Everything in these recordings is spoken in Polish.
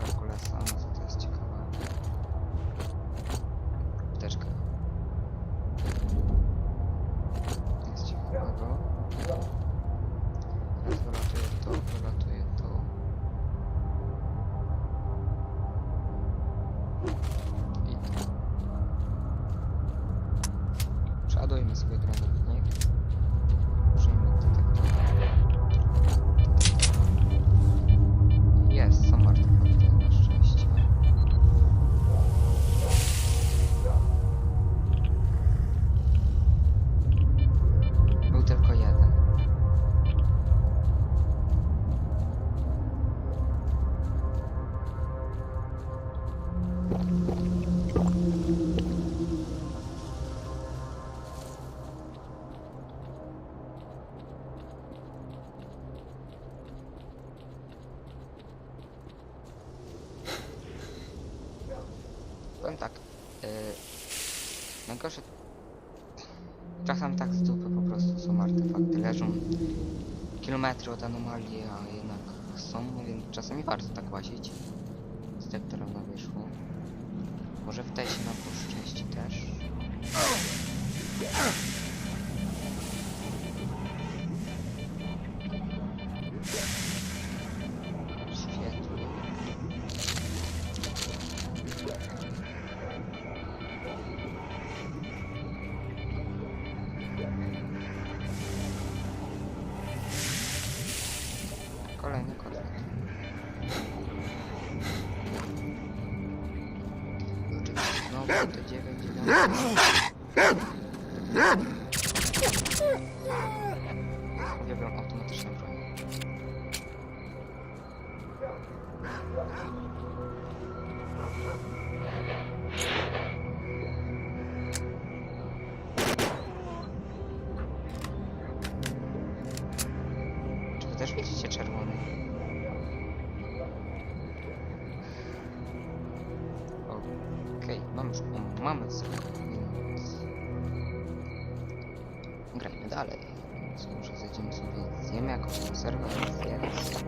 Herkulesa, no co to jest ciekawe. Apteczka. Nic ciekawego. Teraz wylatuję to, wylatuję to. I to. Przeładujmy sobie granat. Najgorsze... Czasem tak z dupy po prostu są artefakty. Leżą kilometry od anomalii, a jednak są, więc czasami warto tak łazić. Z dektora na wyszło. Może w tej się nam poszczęści też. 9, 9. Uwielbiam automatyczne broń. Czy wy też widzicie czerwony? Okej, mam już um, mamy sobie, dalej. Może zejdziemy sobie, zjemy jakąś konserwę, więc...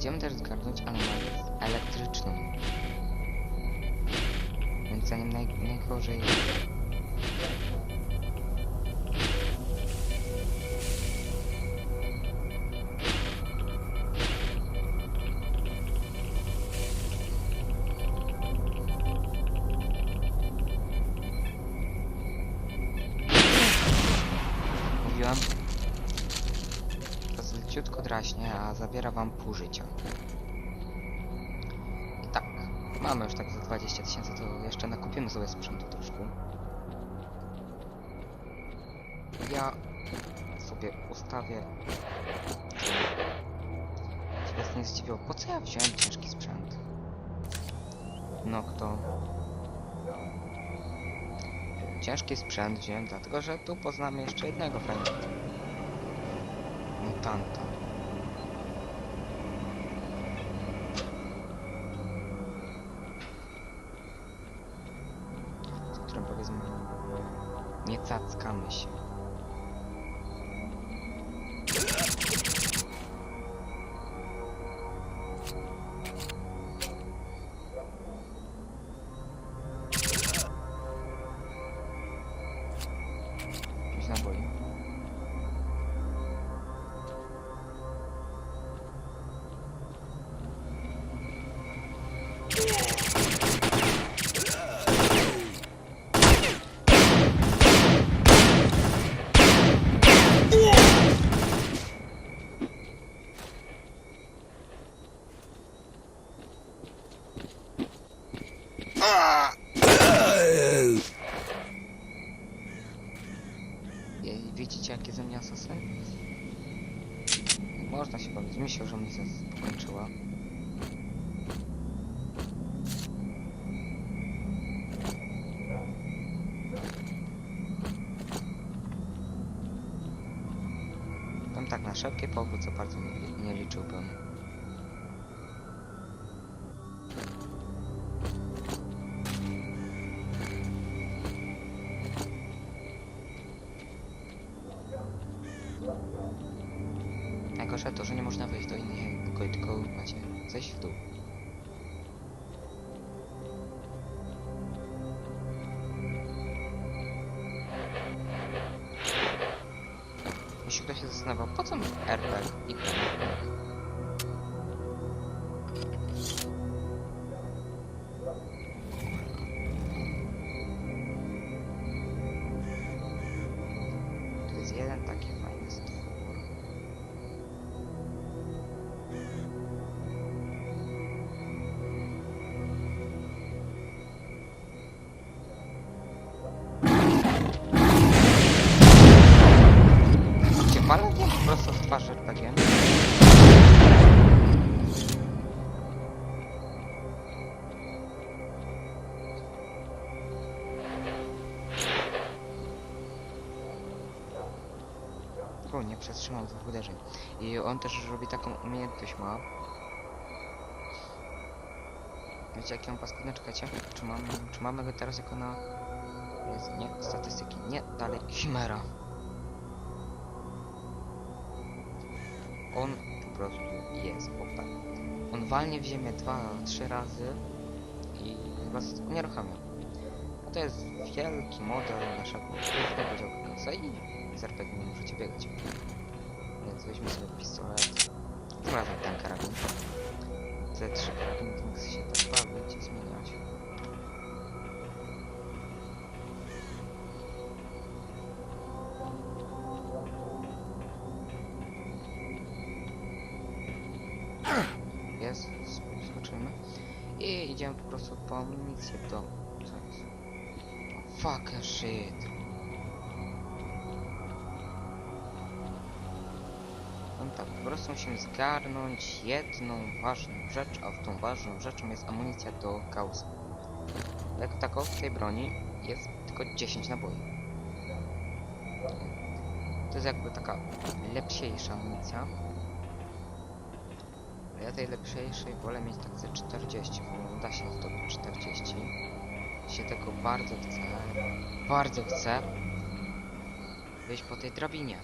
Idziemy też zgarnąć anomalię elektryczną. Więc zanim naj, najgorzej... Mówiłam, draśnie, a zabiera wam pół życia. I tak, mamy już tak za 20 tysięcy, to jeszcze nakupimy sobie sprzętu troszkę. Ja sobie ustawię... Was nie zdziwiło, po co ja wziąłem ciężki sprzęt? No kto? Ciężki sprzęt wziąłem dlatego, że tu poznamy jeszcze jednego fragmentu. Mutanta. Nie cackamy się. Można się bawić. Myślę, że misja skończyła. Tam tak na szybkie powrót, co bardzo nie, nie liczyłbym. Najgorsze to, że nie można wejść do innych pokoju, tylko macie zejść w dół. Jeśli ktoś się zastanawiał, po co mi RPG i twarz RPG. O, nie przetrzymał dwóch uderzeń. I on też robi taką umiejętność ma. Wiecie jaki on paskudny, czekajcie. Czy, mam, czy mamy go teraz jako na... Jest, nie, statystyki, nie, dalej, Chimera. On po prostu jest, o tak. On walnie w ziemię dwa, trzy razy i was unieruchamia. To jest wielki model naszego głównego działka i z RPG nie możecie biegać. Więc weźmy sobie pistolet. Tym razem ten karabin. Te trzy karabiny to się tak bawić i zmieniać. Idziemy po prostu po amunicję do... Co jest? Shit. No tak, po prostu musimy zgarnąć jedną ważną rzecz, a tą ważną rzeczą jest amunicja do gaussa. Jak tako w tej broni jest tylko 10 naboi. To jest jakby taka lepsiejsza amunicja. Ja tej lepszejszej wolę mieć tak ze 40, bo da się zdobyć 40. Się tego bardzo chcę, bardzo chcę wyjść po tej drabinie.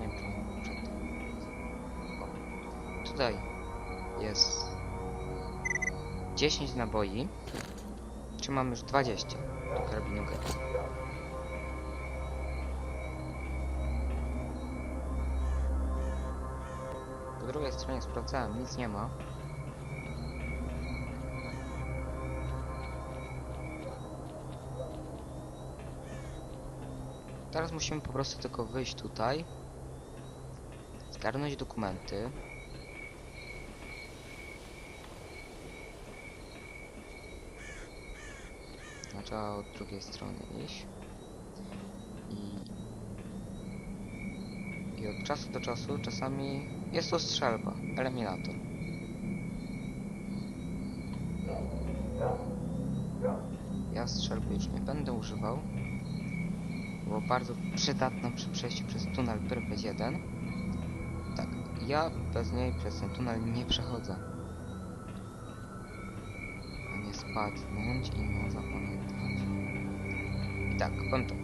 Nie wiem, czemu przed. O, tutaj jest 10 naboi. Czy mam już 20 do karabinu Gauss? Po drugiej stronie sprawdzałem, nic nie ma. Teraz musimy po prostu tylko wyjść tutaj, zgarnąć dokumenty. No, Trzeba od drugiej strony iść. I i od czasu do czasu czasami jest to strzelba, eliminator. Ja strzelby już nie będę używał. Było bardzo przydatna przy przejściu przez tunel Pyrpeć 1. Tak, ja bez niej przez ten tunel nie przechodzę. A nie spadnąć i no zapamiętać. I tak, to.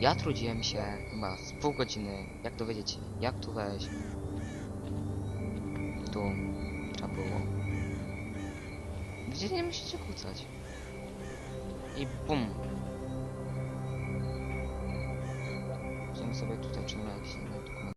Ja trudziłem się chyba z pół godziny, jak dowiedzieć się, jak tu wejść. Tu trzeba było. Gdzie nie musicie kłócać. I bum. Idziemy sobie tutaj, czy nie ma jakiś